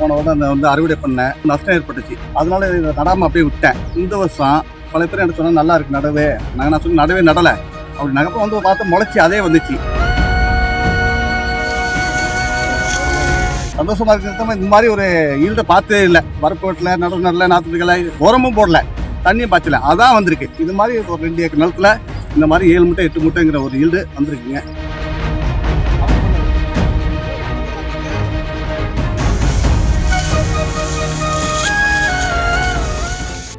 போன வருடம் அந்த வந்து அறுவடை பண்ணேன். நஷ்டம் ஏற்பட்டுச்சு. அதனால இதை நடாமல் அப்படியே விட்டேன். இந்த வருஷம் பல பேர் என்ன சொன்னால் நல்லா இருக்கு நடவே. நாங்கள் நான் சொல்லி நடவே நடலை. அப்படி நகப்பம் வந்து பார்த்து முளைச்சி அதே வந்துச்சு. சந்தோஷமா இருக்கிறது இந்த மாதிரி ஒரு ஈல்டை பார்த்ததே இல்லை. வரப்பு வெட்டல நடவு நடல நாற்று உரமும் போடல. தண்ணியும் பாய்ச்சல. அதான் வந்திருக்கு. இது மாதிரி ஒரு ரெண்டு ஏக்கர் நிலத்தில் இந்த மாதிரி ஏழு மூட்டை எட்டு மூட்டைங்கிற ஒரு ஈல்டு வந்திருக்குங்க.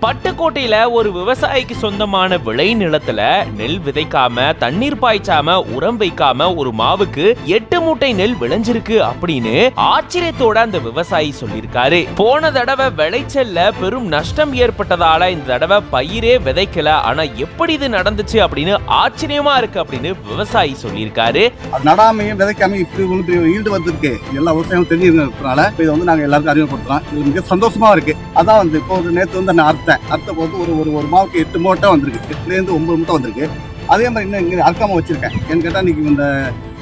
பட்டுக்கோட்டையில ஒரு விவசாயிக்கு சொந்தமான விளை நிலத்துல நெல் விதைக்காம தண்ணீர் பாய்ச்சாம உரம் வைக்காம ஒரு மாவுக்கு எட்டு மூட்டை நெல் விளைஞ்சிருக்கு அப்படின்னு ஆச்சரியத்தோட அந்த விவசாயி சொல்லியிருக்காரு. போன தடவை விளைச்சல்ல பெரும் நஷ்டம் ஏற்பட்டதால இந்த தடவை பயிரே விதைக்கல. ஆனா எப்படி இது நடந்துச்சு அப்படின்னு ஆச்சரியமா இருக்கு அப்படின்னு விவசாயி சொல்லியிருக்காரு. நடாமையும் விதைக்காமையும் இப்படி ஒன்று ஈல்டு வந்திருக்கு. எல்லா விவசாயம் தெரிஞ்சிருக்கிறதுனால இதை வந்து நாங்கள் எல்லாருக்கும் அறிமுகப்படுத்தலாம் இது மிக சந்தோஷமா இருக்கு. அதான் வந்து இப்போ ஒரு நேற்று வந்து நான் அர்த்தேன் அறுத்த போது ஒரு ஒரு ஒரு மாவுக்கு எட்டு மூட்டை வந்திருக்கு. எட்டுலேருந்து ஒன்பது மூட்டை வந்திருக்கு. அதே மாதிரி இன்னும் இங்கே அறுக்காம வச்சிருக்கேன். ஏன்னு கேட்டால் இன்னைக்கு இந்த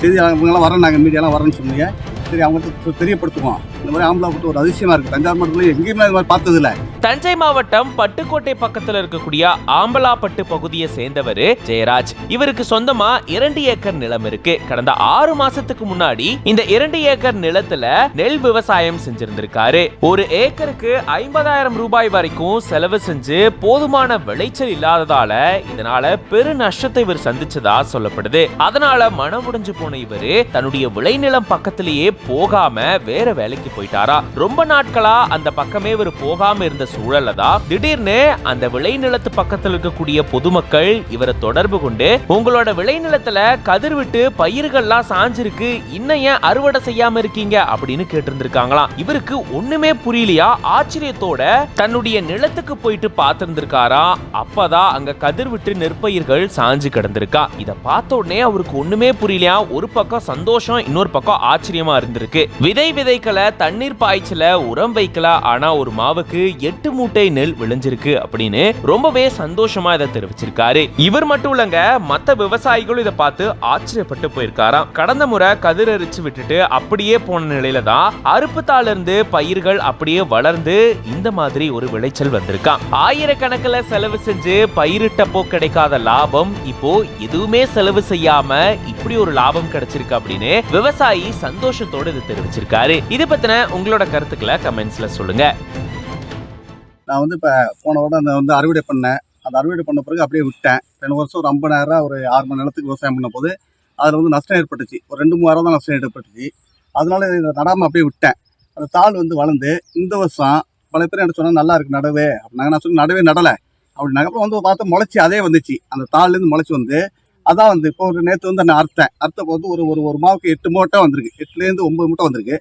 செய்தியாளர்கள்லாம் வரேன் நாங்கள் மீடியாலாம் வரேன்னு சொன்னீங்க. சரி அவங்கள்ட்ட தெரியப்படுத்துவோம். இந்த மாதிரி ஆம்பளை போட்டு ஒரு அதிசயமாக இருக்குது தஞ்சாவூர் மாவட்டத்தில் எங்கேயுமே இந்த மாதிரி பார்த்ததில்லை. தஞ்சை மாவட்டம் பட்டுக்கோட்டை பக்கத்துல இருக்கக்கூடிய ஆம்பலாப்பட்டு பகுதியை சேர்ந்தவர் ஜெயராஜ். இவருக்கு சொந்தமா இரண்டு ஏக்கர் நிலம் இருக்கு. கடந்த ஆறு மாசத்துக்கு முன்னாடி இந்த இரண்டு ஏக்கர் நிலத்துல நெல் விவசாயம் செஞ்சிருந்திருக்காரு. ஒரு ஏக்கருக்கு ஐம்பதாயிரம் ரூபாய் வரைக்கும் செலவு செஞ்சு போதுமான விளைச்சல் இல்லாததால இதனால பெரு நஷ்டத்தை இவர் சந்திச்சதா சொல்லப்படுது. அதனால மனம் உடைஞ்சு போன இவரு தன்னுடைய விளைநிலம் பக்கத்திலேயே போகாம வேற வேலைக்கு போயிட்டாரா. ரொம்ப நாட்களா அந்த பக்கமே இவர் போகாம இருந்த சூழல்ல திடீர்னு அந்த விளைநிலத்து பக்கத்துல இருக்கக்கூடிய பொதுமக்கள் இவரை தொடர்பு கொண்டு உங்களோட விளைநிலத்துல கதிர் விட்டு பயிர்கள்லாம் சாஞ்சிருக்கு இன்னும் ஏன் அறுவடை செய்யாம இருக்கீங்க? அப்படின்னு கேட்டிருந்திருக்காங்களாம் இவருக்கு ஒண்ணுமே புரியலையா? ஆச்சரியத்தோட தன்னுடைய நிலத்துக்கு போயிட்டு பார்த்திருந்திருக்காராம் அப்பதான் அங்க கதிர் விட்டு நெற்பயிர்கள் சாஞ்சு கிடந்திருக்கா. இத பார்த்த உடனே அவருக்கு ஒண்ணுமே புரியலையா? ஒரு பக்கம் சந்தோஷம் இன்னொரு பக்கம் ஆச்சரியமா இருந்திருக்கு. விதை விதைக்கல தண்ணீர் பாய்ச்சல உரம் வைக்கல ஆனா ஒரு மாவுக்கு எட்டு மூட்டை நெல் விளைஞ்சிருக்கு அப்படின்னு ரொம்பவே சந்தோஷமா இதை தெரிவிச்சிருக்காரு. இவர் மட்டும் இல்லங்க மத்த விவசாயிகளும் இதை பார்த்து ஆச்சரியப்பட்டு போயிருக்காராம். கடந்த முறை கதிர் அரிச்சு விட்டுட்டு அப்படியே போன நிலையில தான் அறுப்புத்தால இருந்து பயிர்கள் அப்படியே வளர்ந்து இந்த மாதிரி ஒரு விளைச்சல் வந்திருக்கான் ஆயிரக்கணக்கில் செலவு செஞ்சு பயிரிட்டப்போ கிடைக்காத லாபம் இப்போ எதுவுமே செலவு செய்யாம இப்படி ஒரு லாபம் கிடைச்சிருக்கு அப்படின்னு விவசாயி சந்தோஷத்தோடு இது தெரிவிச்சிருக்காரு. இது பத்தின உங்களோட கருத்துக்களை கமெண்ட்ஸ்ல சொல்லுங்க. நான் வந்து இப்போ போன வாரம் அந்த வந்து அறுவடை பண்ணேன். அந்த அறுவடை பண்ண பிறகு அப்படியே விட்டேன். ரெண்டு வருஷம் ஒரு நேரம் ஒரு ஆறு மணி நேரத்துக்கு விவசாயம் பண்ண போது அதில் வந்து நஷ்டம் ஏற்பட்டுச்சு. ஒரு ரெண்டு மூவாயிரம் தான் நஷ்டம் ஏற்பட்டுச்சு. அதனால இதை நடாமல் அப்படியே விட்டேன். அந்த தாள் வந்து வளர்ந்து இந்த வருஷம் பல பேர் என்ன சொன்னால் நல்லா இருக்கு நடவே. அப்படின்னாங்க. நான் சொல்லி நடவே நடலை. அப்படி நகப்பம் வந்து பார்த்தா முளைச்சி அதே வந்துச்சு. அந்த தாள்லேருந்து முளைச்சி வந்து அதான் வந்து இப்போ ஒரு நேற்று வந்து நான் அறுத்தேன். அறுத்த போது ஒரு ஒரு ஒரு மாவுக்கு எட்டு மூட்டை வந்திருக்கு. எட்டுலேருந்து ஒம்பது மூட்டை வந்திருக்கு.